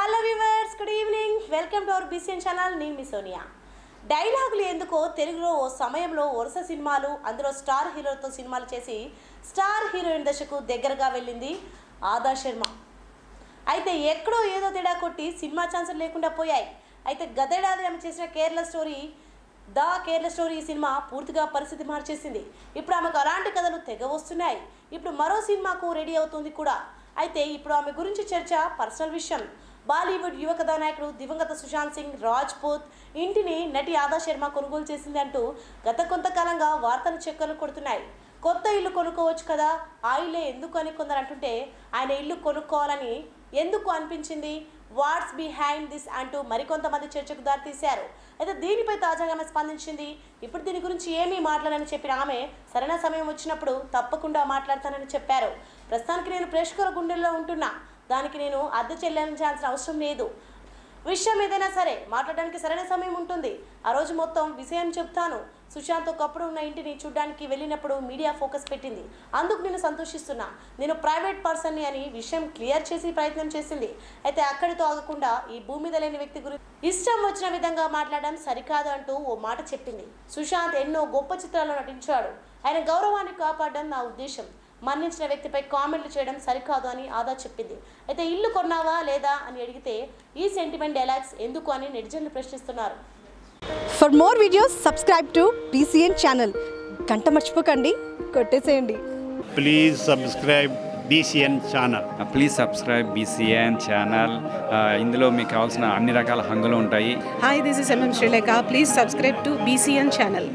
Hello reverse good evening welcome to our BCN channel నేను మీ సోనియా. డైలాగులు ఎందుకో తెలుగులో ఓ సమయంలో వరుస సినిమాలు అందులో స్టార్ హీరోలతో సినిమాలు చేసి స్టార్ హీరోయిన్ దశకు దగ్గరగా వెళ్ళింది ఆదా శర్మ. అయితే ఎక్కడో ఏదో తేడా కొట్టి సినిమా ఛాన్సులు లేకుండా పోయాయి. అయితే గతేడాది ఆమె చేసిన Kerala story the Kerala story ఈ సినిమా పూర్తిగా పరిస్థితి మార్చేసింది. ఇప్పుడు ఆమెకు అలాంటి కథలు తెగ వస్తున్నాయి. ఇప్పుడు మరో సినిమాకు రెడీ అవుతుంది కూడా. అయితే ఇప్పుడు ఆమె గురించి చర్చ పర్సనల్ విషయం బాలీవుడ్ యువ కథానాయకుడు దివంగత సుశాంత్ సింగ్ రాజ్పూత్ ఇంటిని నటి ఆదా శర్మ కొనుగోలు చేసింది అంటూ గత కొంతకాలంగా వార్తలు చెక్కలు కొడుతున్నాయి. కొత్త ఇల్లు కొనుక్కోవచ్చు కదా ఆ ఇల్లే ఎందుకు అని కొందరు అంటుంటే ఆయన ఇల్లు కొనుక్కోవాలని ఎందుకు అనిపించింది? వాట్స్ బిహైండ్ దిస్ అంటూ మరికొంతమంది చర్చకు దారితీశారు. అయితే దీనిపై తాజాగా ఆమె స్పందించింది ఇప్పుడు దీని గురించి ఏమీ మాట్లాడని చెప్పిన ఆమె సరైన సమయం వచ్చినప్పుడు తప్పకుండా మాట్లాడతానని చెప్పారు. ప్రస్తుతానికి నేను ప్రేక్షకుల గుండెల్లో ఉంటున్నా. దానికి నేను అద్దె చెల్లించాల్సిన అవసరం లేదు. విషయం ఏదైనా సరే మాట్లాడడానికి సరైన సమయం ఉంటుంది. ఆ రోజు మొత్తం విషయం చెప్తాను. సుశాంత్ ఒకప్పుడు ఉన్న ఇంటిని చూడడానికి వెళ్ళినప్పుడు మీడియా ఫోకస్ పెట్టింది. అందుకు నేను సంతోషిస్తున్నా. నేను ప్రైవేట్ పర్సన్ని అని విషయం క్లియర్ చేసి ప్రయత్నం చేసింది. అయితే అక్కడితో ఆగకుండా ఈ భూమి మీద లేని వ్యక్తి గురించి ఇష్టం వచ్చిన విధంగా మాట్లాడడం సరికాదు అంటూ ఓ మాట చెప్పింది. సుశాంత్ ఎన్నో గొప్ప చిత్రాల్లో నటించాడు. ఆయన గౌరవాన్ని కాపాడడం నా ఉద్దేశం. మరణించిన వ్యక్తిపై కామెంట్లు చేయడం సరికాదు అని ఆదా చెప్పింది. అయితే ఇల్లు కొన్నావా లేదా అని అడిగితే ఈ సెంటిమెంట్ డైలాగ్స్ ఎందుకు అని నెటిజన్లు ప్రశ్నిస్తున్నారు. For more videos subscribe to BCN channel గంట మర్చిపోకండి కొట్టేసేయండి. Please subscribe BCN channel please subscribe BCN channel ఇందులో మీకు కావాల్సిన అన్ని రకాల హంగులు ఉంటాయి. Hi, this is MM Sri Lanka. Please subscribe to BCN channel.